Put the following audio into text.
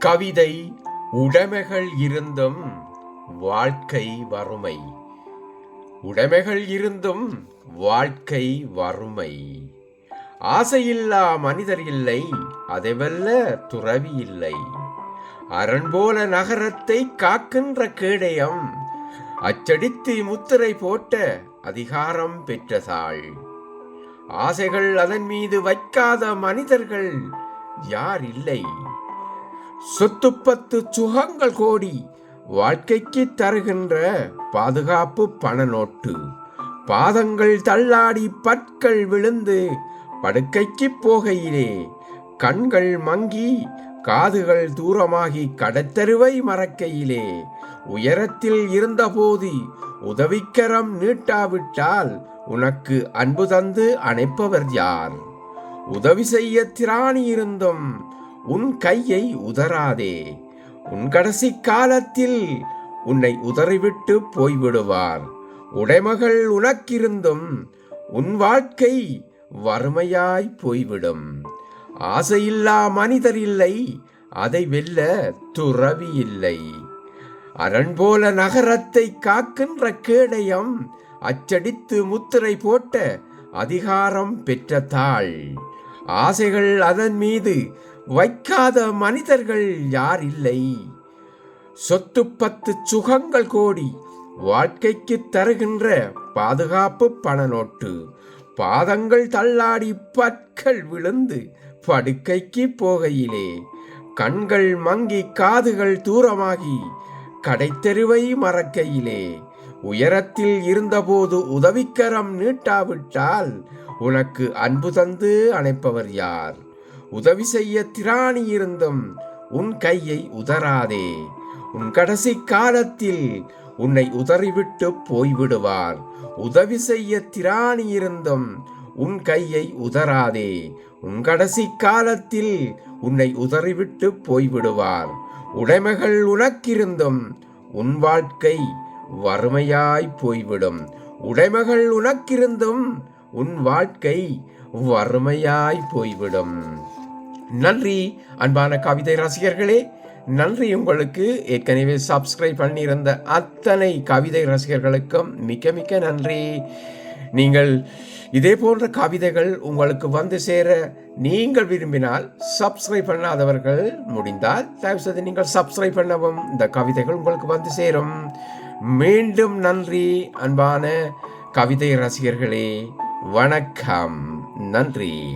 கவிதை உடைமைகள் இருந்தும் வாழ்க்கை வறுமை. உடைமைகள் இருந்தும் வாழ்க்கை வறுமை. ஆசையில்லா மனிதர் இல்லை அதைவல்ல துறவி இல்லை. அரண் போல நகரத்தை காக்கின்ற கேடயம் அச்சடித்து முத்திரை போட்ட அதிகாரம் பெற்றதாள் ஆசைகள் அதன் மீது வைக்காத மனிதர்கள் யார் இல்லை? சொத்துப்பத்து சுகங்கள் கோடி வாழ்க்கைக்கு தருகின்ற பாதுகாப்பு பண நோட்டு பாதங்கள் தள்ளாடி பற்கள் விழுந்து படுக்கைக்கு போகையிலே கண்கள் மங்கி காதுகள் தூரமாகி கடத்தருவை மறக்கையிலே உயரத்தில் இருந்தபோது உதவிக்கரம் நீட்டாவிட்டால் உனக்கு அன்பு தந்து அணைப்பவர் யார்? உதவி செய்ய திராணி இருந்தும் உன் கையை உதறாதே. உன் கடைசி காலத்தில் உன்னை உதறிவிட்டு போய்விடுவார். உடைமகள் உனக்கிருந்தும் உன் வாழ்க்கை வறுமையாய் போய்விடும். ஆசையில்லா மனிதர் இல்லை அதை வெல்ல துறவி இல்லை. அரண் போல நகரத்தை காக்கின்ற கேடயம் அச்சடித்து முத்திரை போட்ட அதிகாரம் பெற்ற தாள். ஆசைகள் அதன் மீது வைக்காத மனிதர்கள் யார் இல்லை சொத்து பத்து சுகங்கள் கோடி வாழ்க்கைக்கு தருகின்ற பாதுகாப்பு பண நோட்டு பாதங்கள் தள்ளாடி பற்கள் விழுந்து படுக்கைக்கு போகையிலே கண்கள் மங்கி காதுகள் தூரமாகி கடைத்தெருவை மறக்கையிலே. உயரத்தில் இருந்தபோது உதவிக்கரம் நீட்டாவிட்டால் உனக்கு அன்பு தந்து அணைப்பவர் யார்? உதவி செய்ய திராணி இருந்தும் உன் கையை உதறாதே. உன் கடைசி காலத்தில் உன்னை உதறிவிட்டு போய்விடுவார். உதவி செய்ய திராணி இருந்தும் உன் கையை உதறாதே. உன் கடைசி காலத்தில் உன்னை உதறிவிட்டு போய்விடுவார். உடைமைகள் உனக்கிருந்தும் உன் வாழ்க்கை வறுமையாய் போய்விடும். உடைமைகள் உனக்கிருந்தும் உன் வாழ்க்கை வறுமையாய் போய்விடும். நன்றி. அன்பான கவிதை ரசிகர்களே நன்றி உங்களுக்கு. ஏற்கனவே சப்ஸ்கிரைப் பண்ணியிருந்த அத்தனை கவிதை ரசிகர்களுக்கும் மிக்க மிக்க நன்றி. நீங்கள் இதே போன்ற கவிதைகள் உங்களுக்கு வந்து சேர நீங்கள் விரும்பினால் சப்ஸ்கிரைப் பண்ணாதவர்கள் முடிந்தால் தயவுசெய்து நீங்கள் சப்ஸ்கிரைப் பண்ணவும் இந்த கவிதைகள் உங்களுக்கு வந்து சேரும். மீண்டும் நன்றி அன்பான கவிதை ரசிகர்களே. வணக்கம். நன்றி.